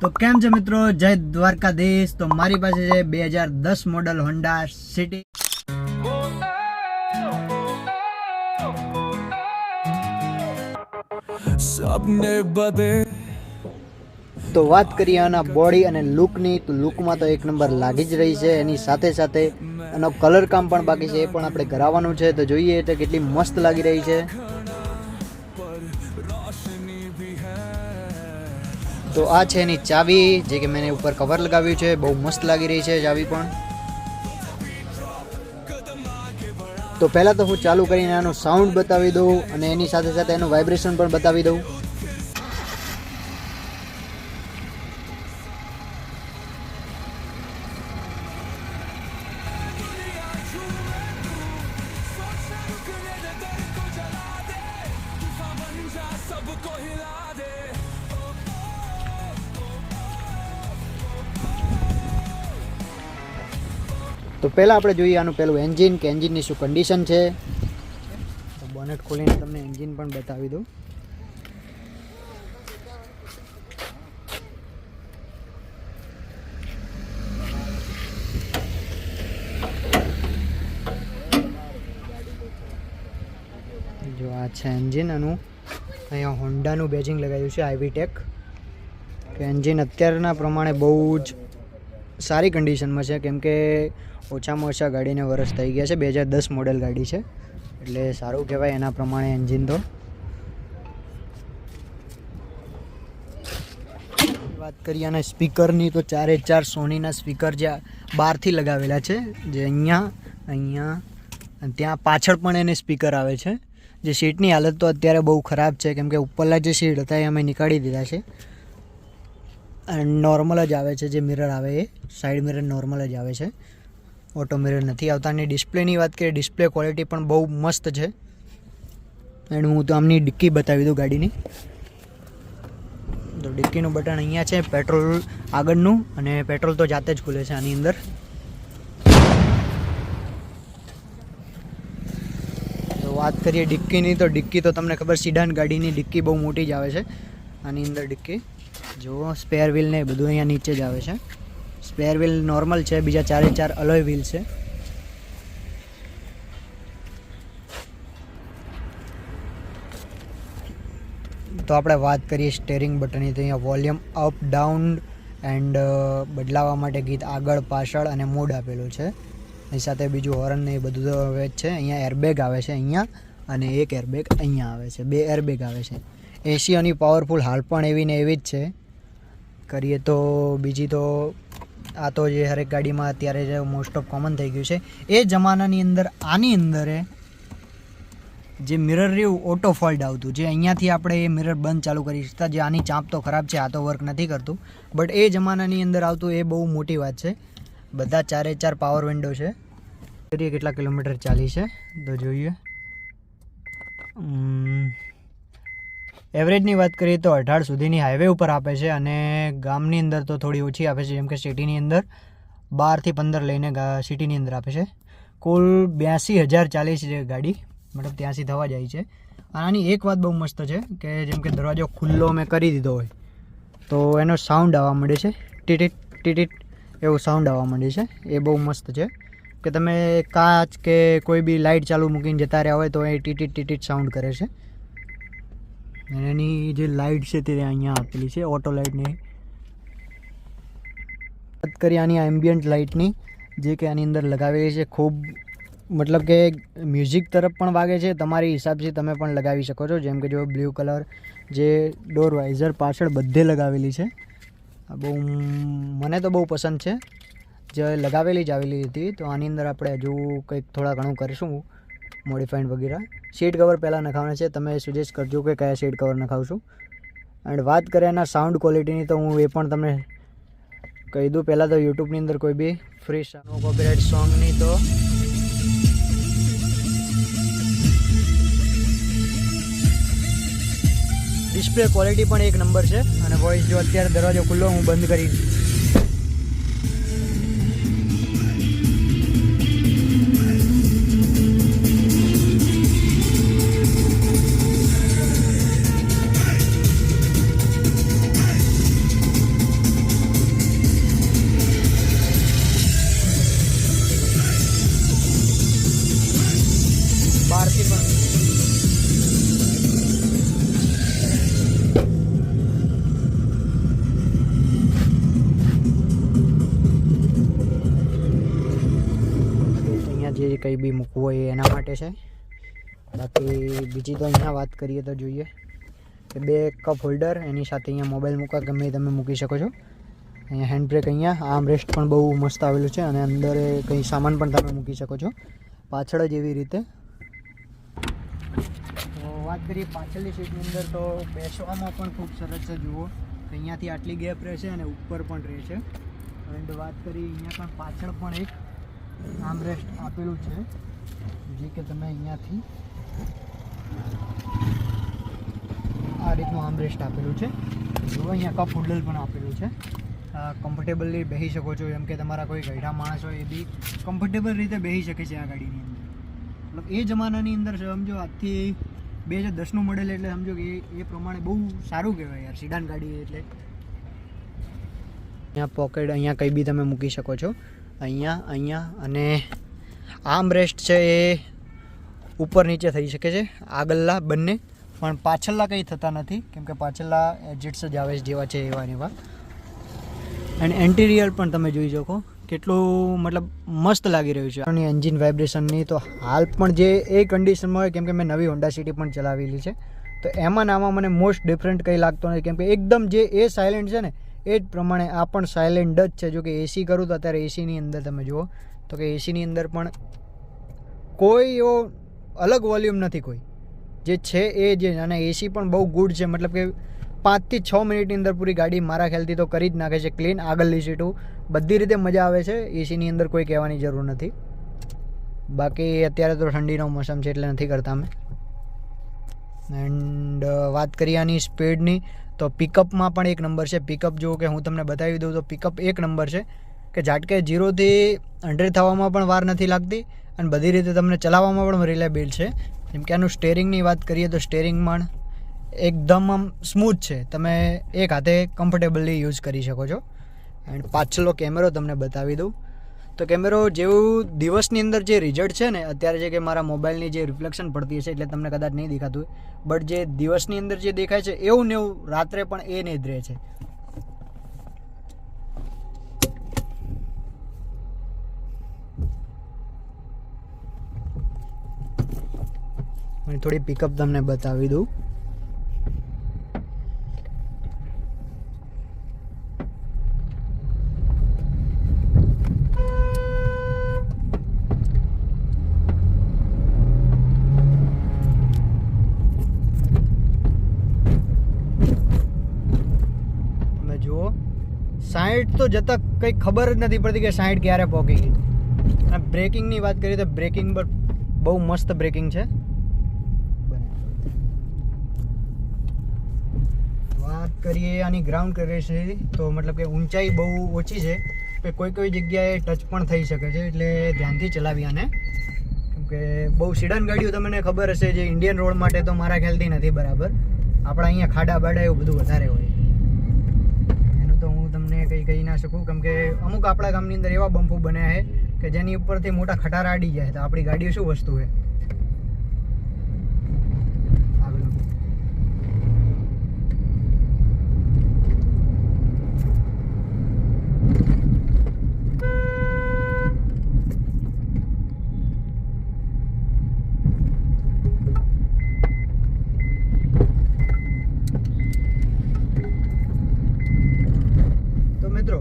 તો કેમ છે મિત્રો? જય દ્વારકાધીશ. તો મારી પાસે છે બે હજાર દસ મોડલ હોન્ડા સિટી તો વાત કરીએ આના બોડી અને લુકની તો લુકમાં તો એક નંબર લાગી જ રહી છે. એની સાથે સાથે એનો કલર કામ પણ બાકી છે. એ પણ આપણે કરાવવાનું છે. તો જોઈએ તો કેટલી મસ્ત લાગી રહી છે. તો આ છે એની ચાવી, જે કે મેં ઉપર કવર લગાવ્યું છે. બહુ મસ્ત લાગી રહી છે ચાવી પણ. તો પહેલાં તો હું ચાલુ કરીને આનું સાઉન્ડ બતાવી દઉં અને એની સાથે સાથે એનું વાઇબ્રેશન પણ બતાવી દઉં. તો પહેલાં આપણે જોઈએ આનું પહેલું એન્જિન કે એન્જિનની શું કન્ડિશન છે. તો બોનેટ ખોલીને તમને એન્જિન પણ બતાવી દઉં. જો આ છે એન્જિન આનું. અહીંયા હોન્ડાનું બેજિંગ લગાવ્યું છે આઈવીટેક કે એન્જિન અત્યારના પ્રમાણે બહુ જ સારી કન્ડિશનમાં છે. કેમ કે ઓછામાં ઓછા ગાડીને વરસ થઈ ગયા છે. બે હજાર દસ મોડેલ ગાડી છે. એટલે સારું કહેવાય એના પ્રમાણે એન્જિન તો. વાત કરીએ અને સ્પીકરની તો ચારે ચાર સોનીના સ્પીકર જે બહારથી લગાવેલા છે. જે અહીંયા અહીંયા ત્યાં પાછળ પણ એને સ્પીકર આવે છે. જે સીટની હાલત તો અત્યારે બહુ ખરાબ છે. કેમ કે ઉપરના જે સીટ હતા એ અમે નીકાળી દીધા છે. નોર્મલ જ આવે છે, જે મિરર આવે એ. સાઈડ મિરર નોર્મલ જ આવે છે. ઓટો મિરર નથી આવતા. અને ડિસ્પ્લેની વાત કરીએ ડિસ્પ્લે ક્વોલિટી પણ બહુ મસ્ત છે. એન્ડ હું તો આમની ડિક્કી બતાવી દઉં ગાડીની. તો ડિક્કીનું બટન અહીંયા છે પેટ્રોલ આગળનું. અને પેટ્રોલ તો જાતે જ ખુલે છે આની અંદર. તો વાત કરીએ ડિક્કીની, તો ડિક્કી તો તમને ખબર સિડાન ગાડીની ડિક્કી બહુ મોટી જ આવે છે. આની અંદર ડિક્કી. જુઓ સ્પેર વ્હીલ ને બધું અહીંયા નીચે જ આવે છે. સ્પેર વ્હીલ નોર્મલ છે, બીજા ચારે ચાર અલોય વ્હીલ છે. તો આપણે વાત કરીએ સ્ટેરિંગ બટનની તો અહીંયા વોલ્યુમ અપ ડાઉન એન્ડ બદલાવા માટે ગીત આગળ, પાછળ અને મોડ આપેલું છે. એની સાથે બીજું હોર્ન ને એ બધું તો હવે છે. અહીંયા એરબેગ આવે છે અહીંયા અને એક એરબેગ અહીંયા આવે છે. બે એરબેગ આવે છે. એશિયાની પાવરફુલ હાલ પણ એવી ને એવી જ છે. કરીએ તો બીજી તો આ તો જે હરેક ગાડીમાં અત્યારે જે મોસ્ટ ઓફ કોમન થઈ ગયું છે. એ જમાનાની અંદર, આની અંદર જે મિરર રહ્યું ઓટો ફોલ્ટ આવતું. જે અહીંયાથી આપણે એ મિરર બંધ ચાલુ કરી શકતા, જે આની ચાંપ તો ખરાબ છે, આ તો વર્ક નથી કરતું. બટ એ જમાનાની અંદર આવતું એ બહુ મોટી વાત છે. બધા ચારે ચાર પાવર વિન્ડો છે. કેટલા કિલોમીટર ચાલી છે? તો જોઈએ. એવરેજની વાત કરીએ તો અઢાર સુધીની હાઈવે ઉપર આપે છે અને ગામની અંદર તો થોડી ઓછી આપે છે, જેમ કે સિટીની અંદર બારથી પંદર લઈને સિટીની અંદર આપે છે. કુલ બ્યાસી હજાર ચાલીસ છે ગાડી, મતલબ ત્યાંસી થવા જાય છે. આની એક વાત બહુ મસ્ત છે કે જેમ કે દરવાજો ખુલ્લો મેં કરી દીધો હોય, તો એનો સાઉન્ડ આવવા માંડે છે. ટીટીટ ટીટીટ એવો સાઉન્ડ આવવા માંડે છે. એ બહુ મસ્ત છે. કે તમે કાચ કે કોઈ બી લાઇટ ચાલુ મૂકીને જતા રહ્યા હોય તો એ ટીટીટ ટીટીટ સાઉન્ડ કરે છે. અને એની જે લાઇટ છે તે અહીંયા આપેલી છે ઓટો લાઇટની વાત કરીએ આની એમ્બિયન્ટ લાઇટની જે કે આની અંદર લગાવેલી છે, ખૂબ મતલબ કે મ્યુઝિક તરફ પણ વાગે છે, તમારી હિસાબથી તમે પણ લગાવી શકો છો. જેમ કે જો બ્લુ કલર જે ડોર વાઇઝર પાછળ બધે લગાવેલી છે. બહુ મને તો બહુ પસંદ છે. જે લગાવેલી જ આવેલી હતી, તો આની અંદર આપણે હજુ કંઈક થોડા ઘણું કરીશું. મોડિફાઈડ વગેરે. સીટ કવર પહેલાં નખાવાના છે. તમે સજેસ્ટ કરજો કે કયા સીટ કવર નખાવશું. એન્ડ વાત કરીએ એના સાઉન્ડ ક્વોલિટીની તો હું એ પણ તમને કહી દઉં. પહેલાં તો યુટ્યુબની અંદર કોઈ બી ફ્રી કોપીરાઇટ સોંગની તો ડિસ્પ્લે ક્વોલિટી પણ એક નંબર છે. અને વોઇસ જો અત્યારે દરવાજો ખુલ્લો, હું બંધ કરી કંઈ બી મૂકવું હોય એના માટે છે. બાકી બીજી તો અહીંયા વાત કરીએ તો જોઈએ કે બે કપ હોલ્ડર એની સાથે અહીંયા મોબાઈલ મૂકવા ગમે તમે મૂકી શકો છો. અહીંયા હેન્ડ બ્રેક અહીંયા આર્મ રેસ્ટ પણ બહુ મસ્ત આવેલું છે અને અંદર કંઈ સામાન પણ તમે મૂકી શકો છો. પાછળ જ એવી રીતે. વાત કરીએ પાછળની સીટની અંદર તો બેસવામાં પણ ખૂબ સરસ છે, જુઓ. અહીંયાથી આટલી ગેપ રહેશે અને ઉપર પણ રહે છે એન્ડ વાત કરી અહીંયા પણ પાછળ પણ એક આર્મરેસ્ટ આપેલું છે. જે કે તમે અહીંયાથી આ રીતનું આર્મરેસ્ટ આપેલું છે. જો અહીંયા કપ હુડલ પણ આપેલું છે. કમ્ફર્ટેબલી બેસી શકો છો એમ કે તમારા કોઈ ગઢા માણસ હોય એ બી કમ્ફર્ટેબલ રીતે બેસી શકે છે આ ગાડીની અંદર. મતલબ એ જમાનાની અંદર સમજો આજથી બે હજાર દસનું મોડેલ એટલે સમજો કે એ પ્રમાણે બહુ સારું કહેવાય યાર સિડાન ગાડી એટલે. અહીંયા પોકેટ અહીંયા કંઈ બી તમે મૂકી શકો છો. અહીંયા અહીંયા અને આર્મ રેસ્ટ છે એ ઉપર નીચે થઈ શકે છે. આગળલા બંને, પણ પાછળલા કંઈ થતા નથી કેમકે પાછળલા એજિટ્સ જ આવે છે જેવા છે એવા એવા. એન્ડ એન્ટિરિયર પણ તમે જોઈ શકો, કેટલું મતલબ મસ્ત લાગી રહ્યું છે. અને એન્જિન વાઇબ્રેશનની તો હાલ પણ જે એ કન્ડિશનમાં હોય કેમકે મેં નવી હોન્ડા સિટી પણ ચલાવેલી છે. તો એમાં ને આમાં મને મોસ્ટ ડિફરન્ટ કંઈ લાગતો નથી કેમકે એકદમ જે એ સાયલેન્ટ છે ને એ જ પ્રમાણે આ પણ સાયલેન્ટ જ છે. જો કે એસી કરું તો અત્યારે એસીની અંદર તમે જુઓ તો કે એસીની અંદર પણ કોઈ એવો અલગ વોલ્યુમ નથી કોઈ. જે છે એ જે અને એસી પણ બહુ ગુડ છે. મતલબ કે પાંચથી છ મિનિટની અંદર પૂરી ગાડી મારા ખ્યાલથી તો કરી જ નાખે છે. ક્લીન આગળની સીટું બધી રીતે મજા આવે છે. એસીની અંદર કોઈ કહેવાની જરૂર નથી. બાકી અત્યારે તો ઠંડીનો મોસમ છે એટલે નથી કરતા અમે. એન્ડ વાત કરીએ આની સ્પીડની તો પિકઅપમાં પણ એક નંબર છે. પિકઅપ જો કે હું તમને બતાવી દઉં તો પિકઅપ એક નંબર છે. કે ઝાટકે જીરોથી હંડ્રેડ થવામાં પણ વાર નથી લાગતી અને બધી રીતે તમને ચલાવવામાં પણ રિલેબલ છે. જેમ કે આનું સ્ટેરિંગની વાત કરીએ તો સ્ટેરિંગ પણ એકદમ આમ સ્મૂથ છે. તમે એક હાથે કમ્ફર્ટેબલી યુઝ કરી શકો છો. એન્ડ પાછલો કેમેરો તમને બતાવી દઉં. તો કેમેરો, જેવું દિવસની અંદર જે રિઝલ્ટ છે ને, અત્યારે જે કે મારા મોબાઈલની જે રિફ્લેક્શન પડતી હશે એટલે તમને કદાચ નહીં દેખાતું બટ જે દિવસની અંદર જે દેખાય છે, એવું ને એવું રાત્રે પણ એ નહીં જ રહે છે. થોડી પિકઅપ તમને બતાવી દઉં તમે જુઓ સાઈઠ તો જતા કંઈ ખબર જ નથી પડતી કે સાઈઠ ક્યારે પહોંચી ગઈ. અને બ્રેકિંગની વાત કરીએ તો બ્રેકિંગ પર બહુ મસ્ત બ્રેકિંગ છે. વાત કરીએ આની ગ્રાઉન્ડ કરે છે તો મતલબ કે ઊંચાઈ બહુ ઓછી છે કે કોઈ કોઈ જગ્યાએ ટચ પણ થઈ શકે છે, એટલે ધ્યાનથી ચલાવી આને. કે બહુ સિડન ગાડીઓ તમને ખબર હશે, જે ઇન્ડિયન રોડ માટે તો મારા ખ્યાલથી નથી બરાબર. આપણા અહીંયા ખાડા બાડા એવું બધું વધારે હોય. કંઈ કહી ના શકું. કેમ કે અમુક આપણા ગામની અંદર એવા બમ્પો બન્યા છે કે જેની ઉપરથી મોટા ખટારા અડી જાય તો આપણી ગાડીઓ શું વસ્તુ છે આગળ તો મિત્રો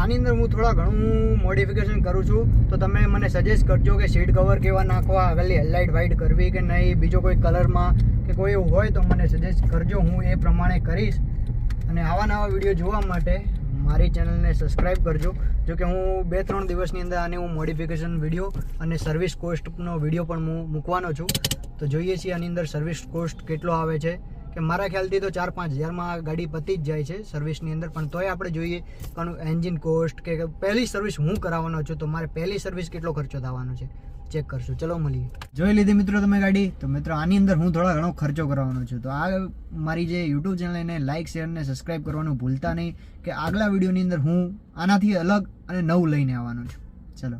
આની અંદર હું થોડા ઘણું મોડિફિકેશન કરું છું, તો તમે મને સજેસ્ટ કરજો કે સીટ કવર કેવા નાખવા, આગળની હેડલાઇટ વાઇટ કરવી કે નહીં, બીજો કોઈ કલરમાં કે કોઈ એવું હોય તો મને સજેસ્ટ કરજો, હું એ પ્રમાણે કરીશ. અને આવા નવા વીડિયો જોવા માટે મારી ચેનલને સબસ્ક્રાઈબ કરજો. જો કે હું બે ત્રણ દિવસની અંદર આની હું મોડિફિકેશન વીડિયો અને સર્વિસ કોસ્ટનો વીડિયો પણ હું મૂકવાનો છું. તો જોઈએ છીએ આની અંદર સર્વિસ કોસ્ટ કેટલો આવે છે. કે મારા ખ્યાલથી તો ચાર પાંચ હજારમાં ગાડી પતી જ જાય છે સર્વિસની અંદર. પણ તોય આપણે જોઈએ પણ એન્જિન કોસ્ટ કે પહેલી સર્વિસ હું કરાવવાનો છું, તો મારે પહેલી સર્વિસ કેટલો ખર્ચો થવાનો છે? ચેક કરશું. ચલો મળીએ. જોઈ લીધી મિત્રો તમે ગાડી? તો મિત્રો, આની અંદર હું થોડો ઘણો ખર્ચો કરવાનો છું. તો આ મારી જે યુટ્યુબ ચેનલ એને લાઇક શેર અને સબસ્ક્રાઈબ કરવાનું ભૂલતા નહીં કે આગલા વિડીયોની અંદર હું આનાથી અલગ અને નવું લઈને આવવાનો છું. ચલો.